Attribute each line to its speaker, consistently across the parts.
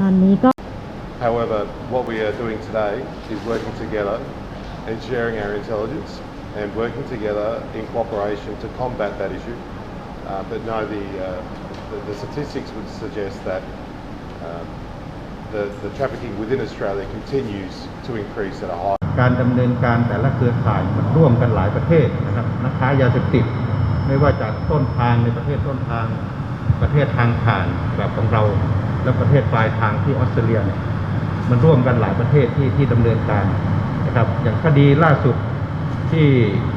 Speaker 1: ตอนนี้ก็
Speaker 2: However, what we are doing today is working together and sharing our intelligence and working together in cooperation to combat that issue. Uh, but no, the, uh, the, the statistics would suggest that um, the, the trafficking within Australia continues to increase at a high
Speaker 3: การดำเนินการแต่ละเครือข่ายมันร่วมกันหลายประเทศนะครับนักค้ายาเสพติด ไม่ว่าจากต้นทางในประเทศต้นทางประเทศทางผ่านแบบของเรา และประเทศปลายทางที่ออสเตรเลียเนี่ยมันร่วมกันหลายประเทศที่ที่ดำเนินการนะครับอย่างคดีล่าสุดที่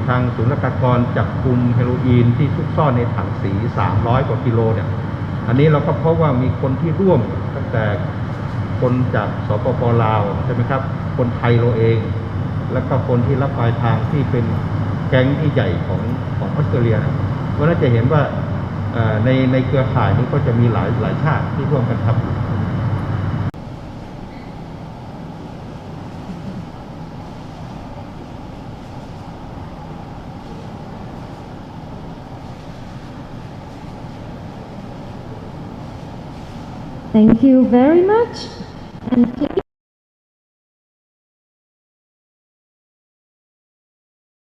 Speaker 3: ทางศุลกากรจับกลุ่มเฮโรอีนที่ซุกซ่อนในถังสี 300 กว่ากิโลเนี่ยอันนี้เราก็พบว่ามีคนที่ร่วมตั้งแต่คนจากสปปลาวใช่ไหมครับ คนไทยเราเอง แล้วก็คนที่รับปลายทางที่เป็นแก๊งที่ใหญ่ของของออสเตรเลียนะเพราะนั้นจะเห็นว่า ในในเครือข่ายนี้ก็จะมีหลายหลายชาติที่ร่วมกันทำอยู่
Speaker 1: Thank you very much and please